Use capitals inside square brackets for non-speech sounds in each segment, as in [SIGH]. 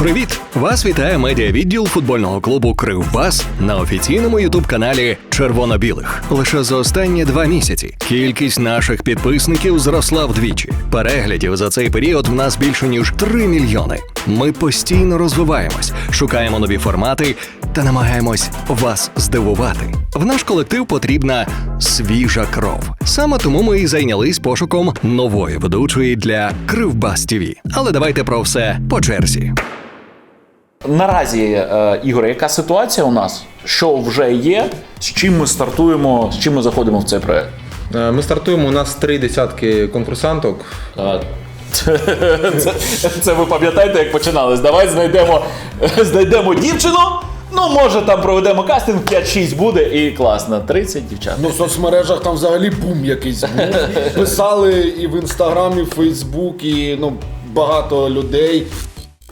Привіт! Вас вітає медіавідділ футбольного клубу Кривбас на офіційному ютуб-каналі Червоно-білих. Лише за останні два місяці кількість наших підписників зросла вдвічі. Переглядів за цей період в нас більше ніж 3 мільйони. Ми постійно розвиваємось, шукаємо нові формати та намагаємось вас здивувати. В наш колектив потрібна свіжа кров. Саме тому ми і зайнялись пошуком нової ведучої для Кривбас ТВ. Але давайте про все по черзі. Наразі, е, Ігоре, яка ситуація у нас? Що вже є? З чим ми стартуємо, з чим ми заходимо в цей проект? Е, Ми стартуємо. У нас три десятки конкурсанток. [LAUGHS] Це, це ви пам'ятаєте, як починалось? Давай знайдемо, [LAUGHS] знайдемо дівчину. Ну, може, там проведемо кастинг, 5-6 буде і класно. 30 дівчат. Ну, в соцмережах там взагалі бум якийсь був. [LAUGHS] Писали і в інстаграм, і в Фейсбук, і ну, багато людей.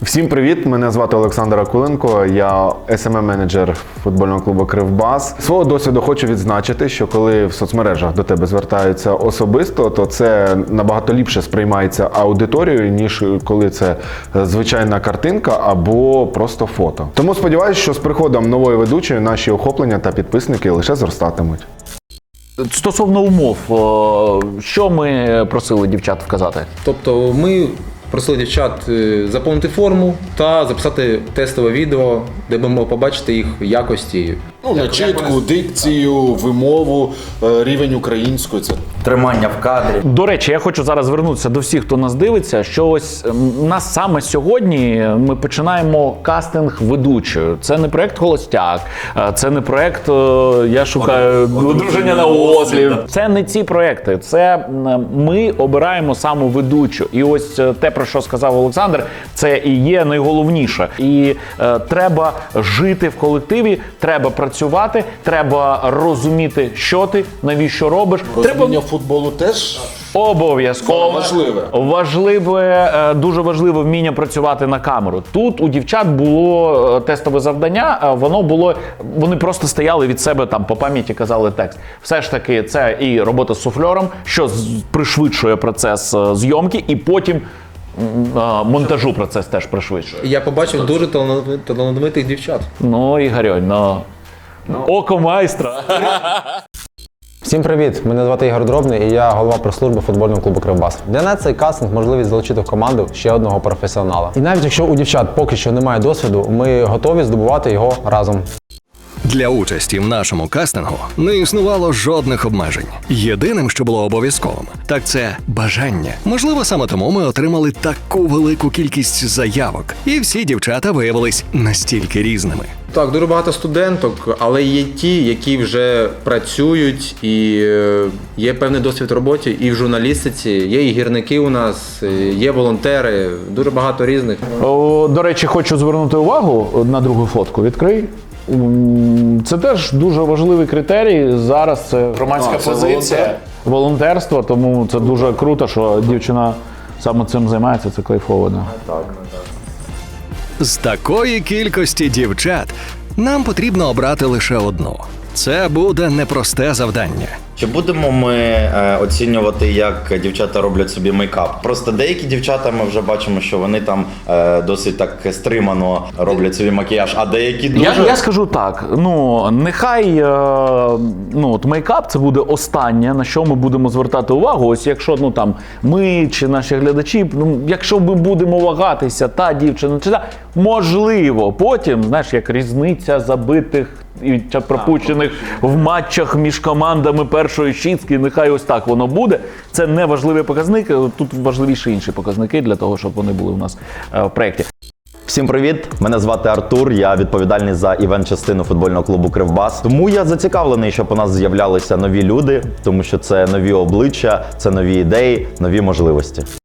Всім привіт! Мене звати Олександр Акуленко. Я smm менеджер футбольного клубу Кривбас. Свого досвіду хочу відзначити, що коли в соцмережах до тебе звертаються особисто, то це набагато ліпше сприймається аудиторією, ніж коли це звичайна картинка або просто фото. Тому сподіваюся, що з приходом нової ведучої наші охоплення та підписники лише зростатимуть. Стосовно умов, що ми просили дівчат вказати? Тобто ми просили дівчат е, заповнити форму та записати тестове відео, де можемо побачити їх якості. Ну, начитку, дикцію, вимову, е, рівень української. Це тримання в кадрі. До речі, я хочу зараз звернутися до всіх, хто нас дивиться. Що ось ем, у нас саме сьогодні ми починаємо кастинг ведучою. Це не проект Холостяк, е, це не проект е, Я шукаю одруження на ослів. Це не ці проекти. Це м, ми обираємо саму ведучу. І ось е, те, про що сказав Олександр, це і є найголовніше. І е, треба жити в колективі, треба працювати, треба розуміти, що ти, навіщо робиш. Треба футболу теж Обов'язково Важливе. важливе, е, дуже важливе вміння працювати на камеру. Тут у дівчат було е, тестове завдання. Воно було вони просто стояли від себе там по пам'яті, казали текст. Все ж таки, це і робота з суфльором, що пришвидшує процес е, зйомки, і потім монтажу процес теж пришвидшує. Я побачив дуже талановитих- талановитих дівчат. Ну Ігорьонь, ну око майстра. Всім привіт! Мене звати Ігор Дробний і я голова прес-служби футбольного клубу Кривбас. Для нас цей кастинг можливість залучити в команду ще одного професіонала. І навіть якщо у дівчат поки що немає досвіду, ми готові здобувати його разом. Для участі в нашому кастингу не існувало жодних обмежень. Єдиним, що було обов'язковим, так це бажання. Можливо, саме тому ми отримали таку велику кількість заявок, і всі дівчата виявились настільки різними. Так, дуже багато студенток, але є ті, які вже працюють і е, є певний досвід в роботі і в журналістиці, є і гірники у нас, е, є волонтери, дуже багато різних. О, До речі, хочу звернути увагу на другу фотку. Відкрий. Це теж дуже важливий критерій. Зараз це громадська А, це позиція, волонтер. волонтерство, тому це дуже круто, що дівчина саме цим займається. Це кайфово. Да. З такої кількості дівчат нам потрібно обрати лише одну. Це буде непросте завдання. Чи будемо ми е, оцінювати, як дівчата роблять собі мейкап? Просто деякі дівчата ми вже бачимо, що вони там е, досить так стримано роблять собі макіяж, а деякі дуже Я, я скажу так: ну нехай е, ну, от мейкап це буде останнє, на що ми будемо звертати увагу. Ось якщо ну там ми чи наші глядачі, ну якщо ми будемо вагатися, та дівчина чи та можливо, потім знаєш, як різниця забитих. І пропущених в матчах між командами першої шістки, нехай ось так воно буде. Це не важливий показник. Тут важливіші інші показники для того, щоб вони були у нас е, в проєкті. Всім привіт! Мене звати Артур. Я відповідальний за івент-частину футбольного клубу Кривбас. Тому я зацікавлений, щоб у нас з'являлися нові люди, тому що це нові обличчя, це нові ідеї, нові можливості.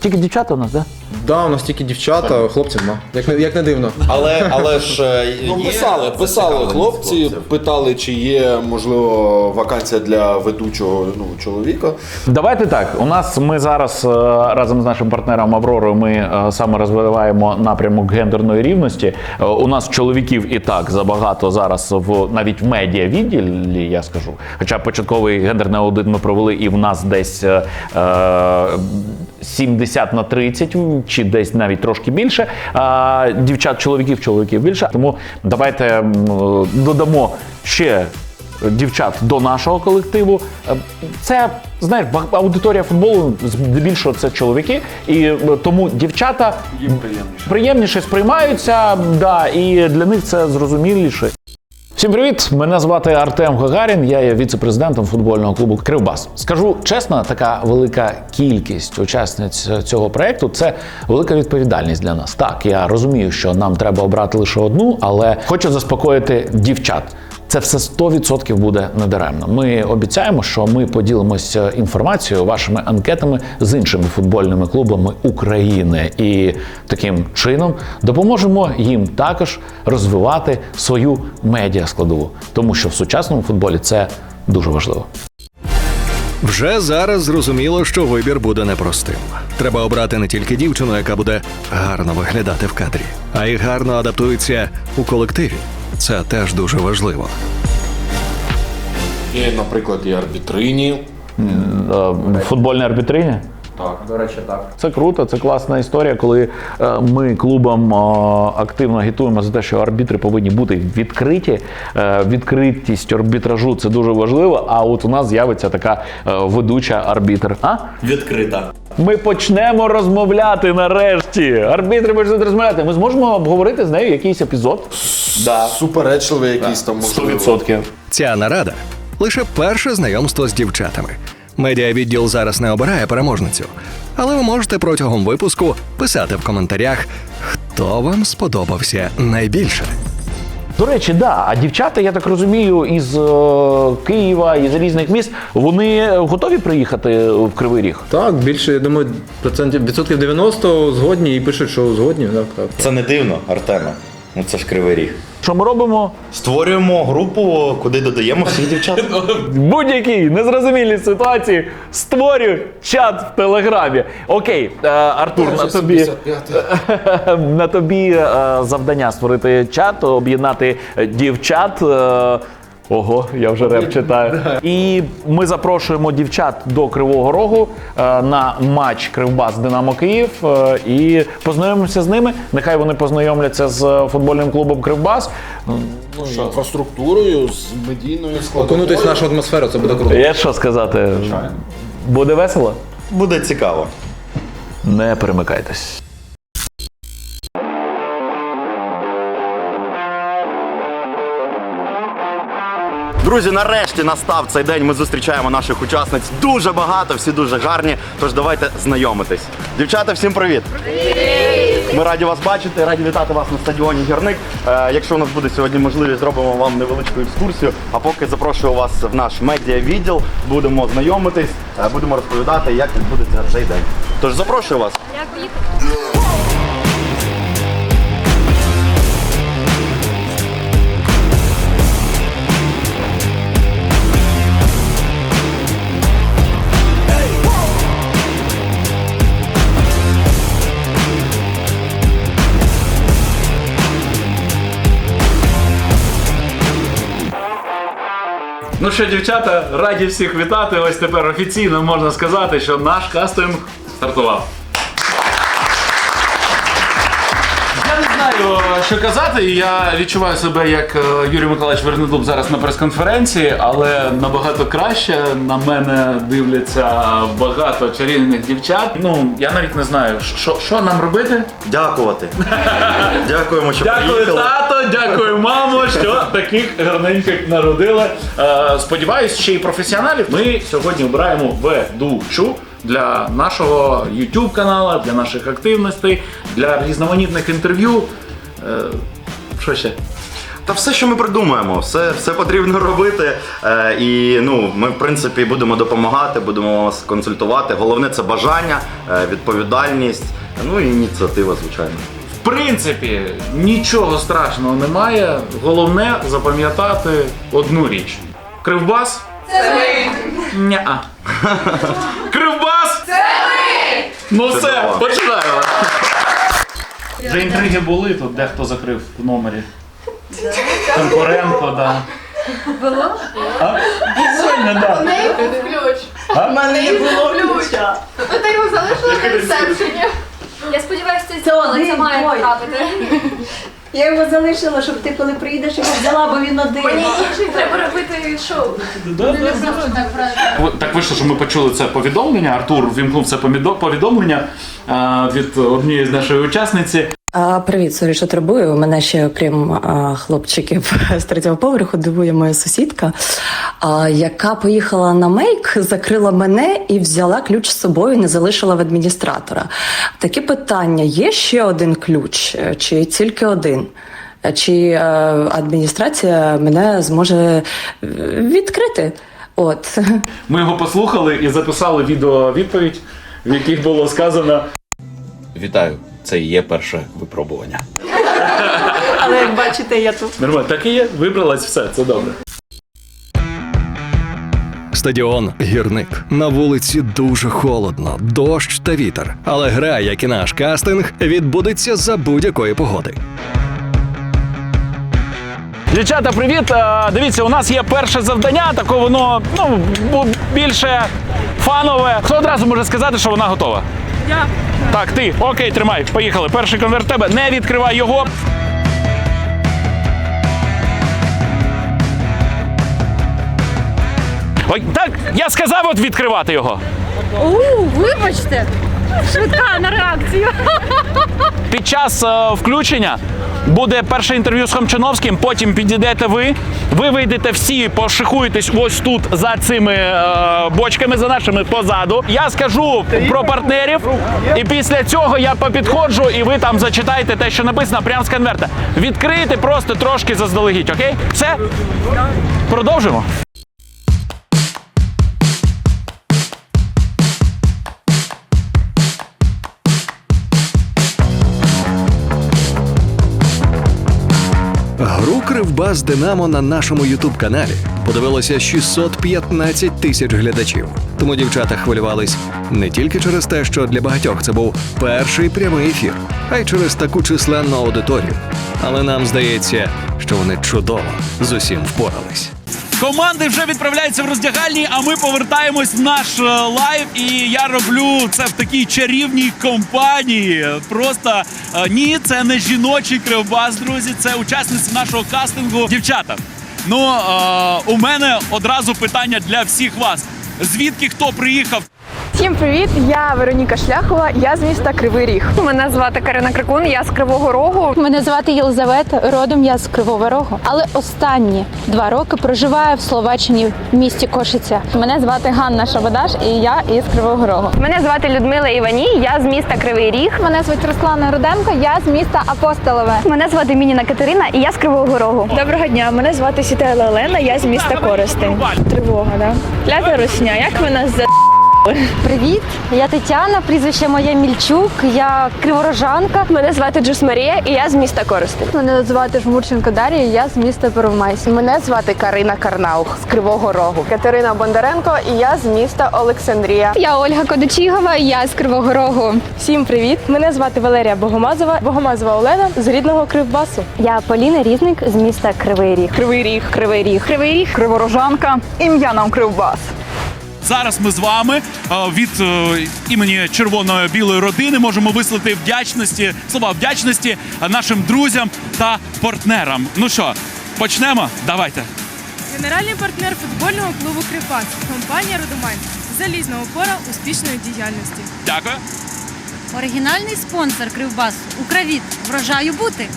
Тільки дівчата у нас, так? Да? Да, у нас тільки дівчата, хлопців нема. Як не, як не дивно. Але але ж е, ну, є писали, писали зацікавленість хлопці, хлопців. питали, чи є можливо вакансія для ведучого ну, чоловіка. Давайте так. У нас ми зараз е, разом з нашим партнером Авророю ми е, саме розвиваємо напрямок гендерної рівності. Е, У нас чоловіків і так забагато зараз в навіть в медіа відділі, я скажу. Хоча початковий гендерний аудит ми провели, і в нас десь е, е, 70 50 на 30, чи десь навіть трошки більше. А дівчат, чоловіків, чоловіків більше. Тому давайте додамо ще дівчат до нашого колективу. Е, Це знаєш, аудиторія футболу здебільшого це чоловіки, і е, тому дівчата їм приємніше. приємніше сприймаються, да, і для них це зрозуміліше. Всім привіт! Мене звати Артем Гагарін. Я є віце-президентом футбольного клубу Кривбас. Скажу чесно, така велика кількість учасниць цього проекту це велика відповідальність для нас. Так, я розумію, що нам треба обрати лише одну, але хочу заспокоїти дівчат. Це все 100% буде недаремно. Ми обіцяємо, що ми поділимося інформацією, вашими анкетами з іншими футбольними клубами України, і таким чином допоможемо їм також розвивати свою медіа складову, тому що в сучасному футболі це дуже важливо. Вже зараз зрозуміло, що вибір буде непростим. Треба обрати не тільки дівчину, яка буде гарно виглядати в кадрі, а й гарно адаптується у колективі. Це теж дуже важливо. Є, наприклад, і арбітрині. Футбольні Футбольне арбітрині. До речі, так. Це круто, це класна історія, коли е, ми клубом е, активно агітуємо за те, що арбітри повинні бути відкриті. Е, відкритість арбітражу це дуже важливо. А от у нас з'явиться така е, ведуча арбітр. А? Відкрита. Ми почнемо розмовляти нарешті. Арбітри почнуть розмовляти. Ми зможемо обговорити з нею якийсь епізод. Да. Суперечливий якийсь там можливо. 100%. Ця нарада лише перше знайомство з дівчатами. Медіавідділ зараз не обирає переможницю, але ви можете протягом випуску писати в коментарях, хто вам сподобався найбільше. До речі, да. А дівчата, я так розумію, із е, Києва, із різних міст, вони готові приїхати в Кривий Ріг. Так, більше, я думаю, процентів відсотків 90 згодні і пишуть, що згодні. Так, так. Це не дивно, Артеме. Ну це ж кривий ріг. Що ми робимо? Створюємо групу, куди додаємо всіх дівчат. В [LAUGHS] будь-якій незрозумілій ситуації створюю чат в телеграмі. Окей, е, Артур, на тобі, [LAUGHS] на тобі е, завдання створити чат, об'єднати дівчат. е, Ого, я вже реп читаю. [LAUGHS] І ми запрошуємо дівчат до Кривого Рогу е, на матч Кривбас Динамо Київ е, і познайомимося з ними. Нехай вони познайомляться з футбольним клубом Кривбас. Ну, і інфраструктурою, з медійною складовою. Окунутись в нашу атмосферу, це буде круто. Є що сказати? Буде весело? Буде цікаво. Не перемикайтесь. Друзі, нарешті настав цей день. Ми зустрічаємо наших учасниць. Дуже багато, всі дуже гарні. Тож давайте знайомитись. Дівчата, всім привіт! Привіт! Ми раді вас бачити, раді вітати вас на стадіоні Гірник. Е, якщо у нас буде сьогодні можливість, зробимо вам невеличку екскурсію. А поки запрошую вас в наш медіа відділ, будемо знайомитись, е, будемо розповідати, як відбудеться цей день. Тож запрошую вас. Ну що, дівчата, раді всіх вітати. Ось тепер офіційно можна сказати, що наш кастинг стартував. Не знаю, що казати. Я відчуваю себе як е, Юрій Миколаївич Вернедуб зараз на прес-конференції, але набагато краще на мене дивляться багато чарівних дівчат. Ну я навіть не знаю, що, що нам робити. Дякувати. [LAUGHS] Дякуємо, що Дякую, приїхали. тато, дякую, мамо, що [LAUGHS] таких гарненьких народили. Е, сподіваюсь, ще й професіоналів. Ми сьогодні обираємо ведучу для нашого YouTube каналу, для наших активностей, для різноманітних інтерв'ю. Е, що ще? Та все, що ми придумаємо, все, все потрібно робити. Е, і ну, ми, в принципі, будемо допомагати, будемо вас консультувати. Головне це бажання, е, відповідальність, ну і ініціатива, звичайно. В принципі, нічого страшного немає. Головне запам'ятати одну річ: Кривбас. Це ми! Ня-а. Ну все, починаємо. Вже інтриги були, тут дехто закрив в номері. Конкуренко, да. Було? А? Сьогодні, да. ключ. У мене не було ключа. Ви ти його залишили на ресепшені. Я сподіваюся, це але це має потрапити. Я його залишила, щоб ти коли приїдеш його взяла, бо він один. Мені інший треба робити шоу. Не просто так брати. Так вийшло, що ми почули це повідомлення. Артур вімкнув це помідо- повідомлення а, від однієї з нашої учасниці. А, привіт, сорі, що турбую. Мене ще, окрім а, хлопчиків [LAUGHS] з третього поверху, дивує моя сусідка, а, яка поїхала на мейк, закрила мене і взяла ключ з собою, не залишила в адміністратора. Такі питання: є ще один ключ, е, чи тільки один? Чи е, адміністрація мене зможе е, відкрити? От Ми його послухали і записали відео відповідь, в яких було сказано: Вітаю, це і є перше випробування. [LAUGHS] Але як бачите, я тут. Нормально, так і є. Вибралась все, це добре. Стадіон Гірник. На вулиці дуже холодно, дощ та вітер. Але гра, як і наш кастинг, відбудеться за будь-якої погоди. Дівчата, привіт! Е, Дивіться, у нас є перше завдання, таке воно ну, бу- більше фанове. Хто одразу може сказати, що вона готова? Я. Так, ти. Окей, тримай. Поїхали. Перший конверт тебе. Не відкривай його. Ой, так, я сказав от відкривати його. У, вибачте. Швидка на реакцію. Під час е, включення буде перше інтерв'ю з Хомчановським, потім підійдете ви. Ви вийдете всі, пошихуєтесь ось тут за цими е, бочками, за нашими позаду. Я скажу про партнерів, і після цього я попідходжу, і ви там зачитаєте те, що написано прямо з конверта. Відкрийте просто трошки заздалегідь, окей? Все? Продовжимо. Гру Кривбас Динамо на нашому Ютуб каналі подивилося 615 тисяч глядачів. Тому дівчата хвилювались не тільки через те, що для багатьох це був перший прямий ефір, а й через таку численну аудиторію. Але нам здається, що вони чудово з усім впорались. Команди вже відправляються в роздягальні, а ми повертаємось в наш е, лайв. І я роблю це в такій чарівній компанії. Просто е, ні, це не жіночий кривбас, друзі. Це учасниці нашого кастингу. Дівчата. Ну е, у мене одразу питання для всіх вас. Звідки хто приїхав? Всім привіт! Я Вероніка Шляхова, я з міста Кривий Ріг. Мене звати Карина Крикун, я з Кривого Рогу. Мене звати Єлизавета, родом я з Кривого Рогу, але останні два роки проживаю в Словаччині в місті Кошиця. Мене звати Ганна Шабадаш і я із Кривого Рогу. Мене звати Людмила Іваній, я з міста Кривий Ріг. Мене звуть Руслана Руденко, я з міста Апостолове. Мене звати Мініна Катерина і я з Кривого Рогу. Доброго дня, мене звати Сітела Олена, я з міста Коростень. Тривога, да? Клята Русня, як ви нас за Привіт, я Тетяна, прізвище моє Мільчук, я криворожанка. Мене звати Джус Марія і я з міста Коростень. Мене звати Жмурченко Дар'я, я з міста Первомайськ. Мене звати Карина Карнаух з Кривого Рогу. Катерина Бондаренко і я з міста Олександрія. Я Ольга Кодочігова, я з Кривого Рогу. Всім привіт! Мене звати Валерія Богомазова, Богомазова Олена з рідного Кривбасу. Я Поліна Різник з міста Кривий Ріг. Кривий Ріг, Кривий Ріг, Кривий Ріг. Криворожанка, ім'я нам Кривбас. Зараз ми з вами е, від е, імені червоної білої родини можемо висловити вдячності, слова вдячності нашим друзям та партнерам. Ну що, почнемо? Давайте. Генеральний партнер футбольного клубу Кривбас. Компанія Родомайн. Залізна опора успішної діяльності. Дякую. Оригінальний спонсор Кривбасу Укравіт. Врожаю бути.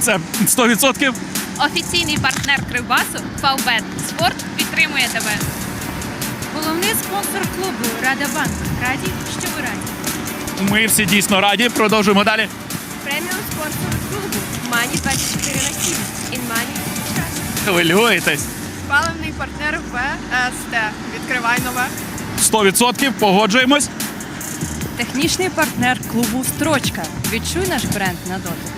Це 100%. Офіційний партнер Кривбасу Фавбет. Спорт підтримує тебе. Головний спонсор клубу Радабанк. Раді, що ви раді. Ми всі дійсно раді. Продовжуємо далі. Преміум спонсор клубу Мані 24 на 7. Інмані. Хвилюєтесь. Паливний партнер ВСТ. Відкривай нове. 100% погоджуємось. Технічний партнер клубу Строчка. Відчуй наш бренд на дотик.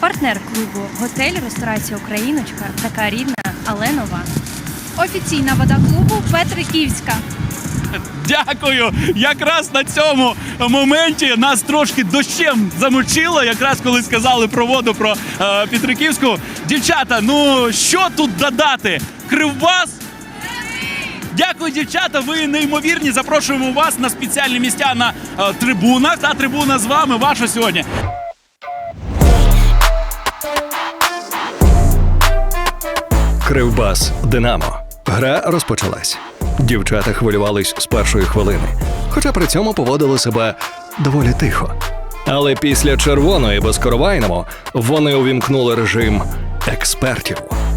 Партнер клубу Готель Ресторація Україночка. Така рідна, але нова. Офіційна вода клубу Петриківська. Дякую. Якраз на цьому моменті нас трошки дощем замочило, якраз коли сказали про воду про е, Петриківську. Дівчата, ну що тут додати? Кривбас? Дякую, дівчата. Ви неймовірні. Запрошуємо вас на спеціальні місця на е, трибунах. Та трибуна з вами ваша сьогодні. Кривбас Динамо. Гра розпочалась. Дівчата хвилювались з першої хвилини, хоча при цьому поводили себе доволі тихо. Але після червоної безкоровайному вони увімкнули режим експертів.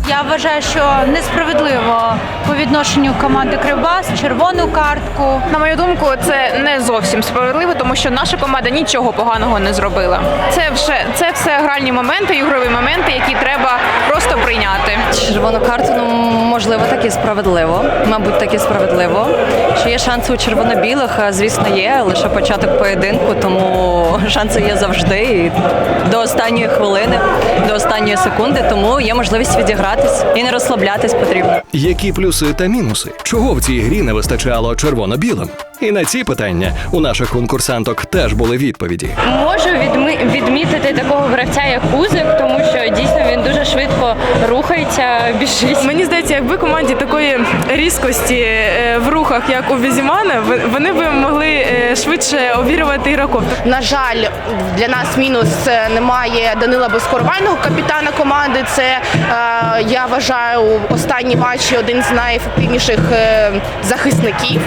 Я вважаю, що несправедливо по відношенню команди Кривбас червону картку. На мою думку, це не зовсім справедливо, тому що наша команда нічого поганого не зробила. Це все, це все гральні моменти, ігрові моменти, які треба просто прийняти. Червону карту, ну можливо, так і справедливо. Мабуть, так і справедливо. Що є шанси у червоно-білих, звісно, є лише початок поєдинку, тому [LAUGHS] шанси є завжди. І до останньої хвилини, до останньої секунди, тому є можливість відігратись і не розслаблятись потрібно. Які плюси та мінуси? Чого в цій грі не вистачало червоно-білим? І на ці питання у наших конкурсанток теж були відповіді. Можу відмітити такого гравця, як Кузик, тому що дійсно він дуже швидко рухається, біжить. Мені здається, якби команді такої різкості е, в рухах, як у Візімана, вони б могли е, швидше обірювати ігроків. На жаль, для нас мінус е, немає Данила Безкоровайного, капітана команди. Це е, я вважаю останні матчі один з найефективніших е, захисників.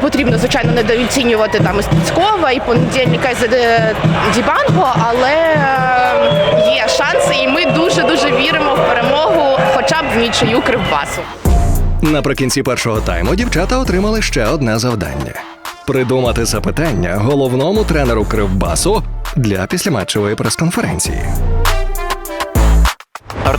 Потрібно звичайно недооцінювати там і Стецькова, і понедільника і Дібанго, але е, є шанси, і ми дуже дуже віримо в перемогу, хоча б в нічию Кривбасу. Наприкінці першого тайму дівчата отримали ще одне завдання: придумати запитання головному тренеру Кривбасу для післяматчевої прес-конференції.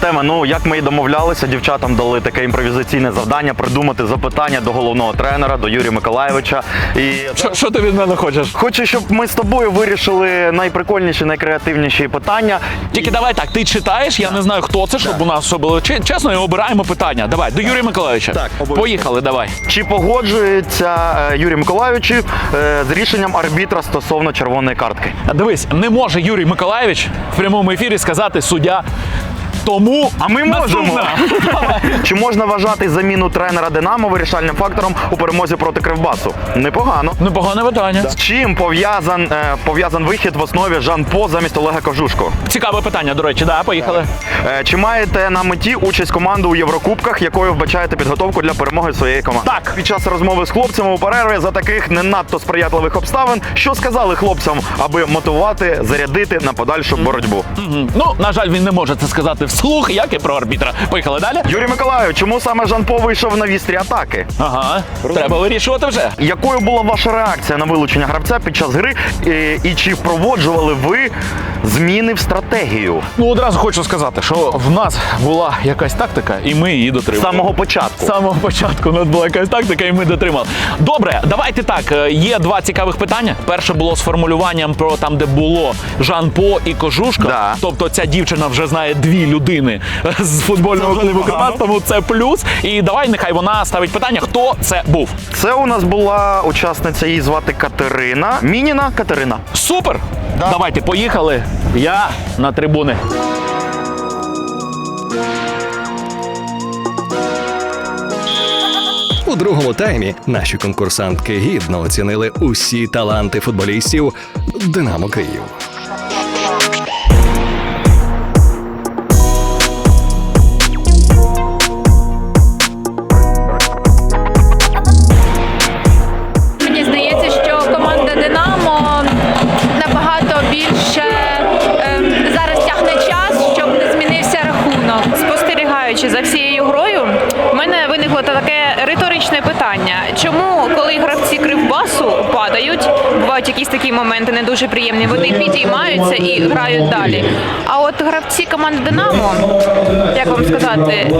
Артеме, ну як ми і домовлялися, дівчатам дали таке імпровізаційне завдання придумати запитання до головного тренера, до Юрія Миколаєвича. І Що, що ти від мене хочеш? хочу, щоб ми з тобою вирішили найприкольніші, найкреативніші питання. Тільки давай так, ти читаєш, я не знаю, хто це, щоб у нас все було чесно, і обираємо питання. Давай, до Юрія Миколаївича. Так, обов'язково. Поїхали, давай. Чи погоджується е, Юрій Миколаївич е, з рішенням арбітра стосовно червоної картки? Дивись, не може Юрій Миколаївич в прямому ефірі сказати суддя. Тому А ми можемо. [LAUGHS] Чи можна вважати заміну тренера Динамо вирішальним фактором у перемозі проти Кривбасу? Непогано. Непогане питання. З чим пов'язан е, пов'язан вихід в основі Жан По замість Олега Кожушко? Цікаве питання, до речі, да, поїхали. Е, Чи маєте на меті участь команди у Єврокубках, якою вбачаєте підготовку для перемоги своєї команди? Так. Під час розмови з хлопцями у перерві за таких не надто сприятливих обставин, що сказали хлопцям, аби мотивувати, зарядити на подальшу боротьбу? Мгм. Ну, на жаль, він не може це сказати вслух, як і про арбітра. Поїхали далі. Юрій Миколаїв, чому саме Жан По вийшов на вістрі атаки? Ага, треба вирішувати вже. Якою була ваша реакція на вилучення гравця під час гри? І, і чи впроводжували ви зміни в стратегію Ну, одразу хочу сказати, що в нас була якась тактика, і ми її з дотримали. самого початку? З самого початку у нас була якась тактика, і ми дотримали. Добре, давайте так. е, Є два цікавих питання. Перше було з формулюванням про там, де було Жан По і Кожушка. Да. Тобто ця дівчина вже знає дві людини з футбольного клубу Карпат, тому це плюс. І давай, нехай вона ставить питання, хто це був. Це у нас була учасниця, її звати Катерина. Мініна Катерина. Супер! Давайте, поїхали. Я на трибуни. У другому таймі наші конкурсантки гідно оцінили усі таланти футболістів Динамо Київ. Спостерігаючи за всією грою, в мене виникло таке риторичне питання: чому, коли гравці кривбасу падають, бувають якісь такі моменти не дуже приємні, вони підіймаються і грають далі. А от гравці команди Динамо, як вам сказати,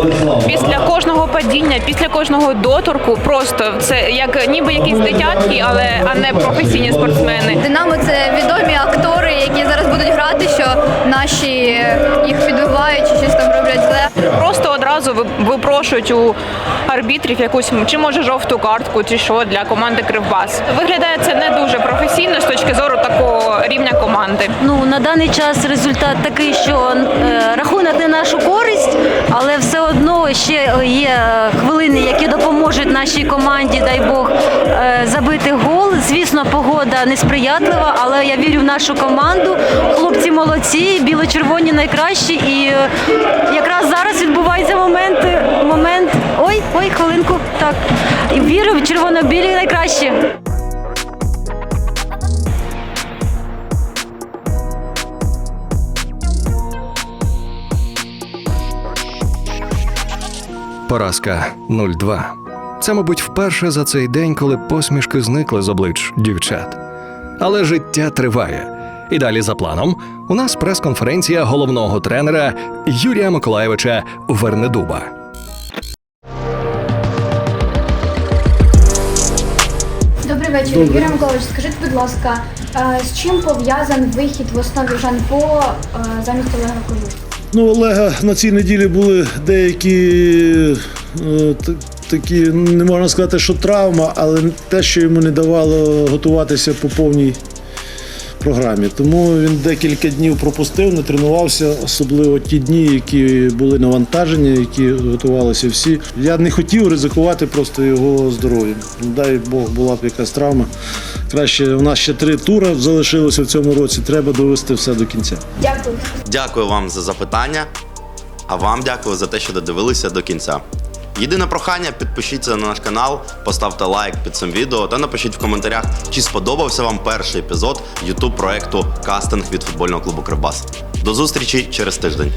після кожного падіння, після кожного доторку, просто це як ніби якісь дитятки, але а не професійні спортсмени. Динамо це відомі актори, які зараз будуть грати, що наші їх підбивають чи щось там роблять зле. Просто одразу випрошують у арбітрів якусь чи може жовту картку, чи що для команди Кривбас. Виглядає це не дуже професійно з точки зору такого рівня команди. Ну на даний час результат такий, що е, рахунок не нашу користь, але все одно ще є хвилини, які допоможуть нашій команді, дай Бог, е, забити гол. Звісно, погода несприятлива, але я вірю в нашу команду. Хлопці молодці, біло-червоні найкращі. І е, якраз зараз відбувається момент. Момент. Ой, ой, хвилинку. Так. Вірю в червоно-білі найкращі. Поразка 0-2. Це, мабуть, вперше за цей день, коли посмішки зникли з облич дівчат. Але життя триває. І далі за планом у нас прес-конференція головного тренера Юрія Миколаєвича Вернедуба. Добрий вечір, Добрий. Юрій Миколаївич, скажіть, будь ласка, е, з чим пов'язаний вихід в основі Жанпо е, замість Олега Кожух? Ну, Олега на цій неділі були деякі е, такі, не можна сказати, що травма, але те, що йому не давало готуватися по повній програмі. Тому він декілька днів пропустив, не тренувався, особливо ті дні, які були навантажені, які готувалися всі. Я не хотів ризикувати просто його здоров'ям. Дай Бог була б якась травма. Краще у нас ще три тури залишилося в цьому році. Треба довести все до кінця. Дякую. Дякую вам за запитання, а вам дякую за те, що додивилися до кінця. Єдине прохання, підпишіться на наш канал, поставте лайк під цим відео та напишіть в коментарях, чи сподобався вам перший епізод YouTube проекту Кастинг від футбольного клубу Кривбас. До зустрічі через тиждень.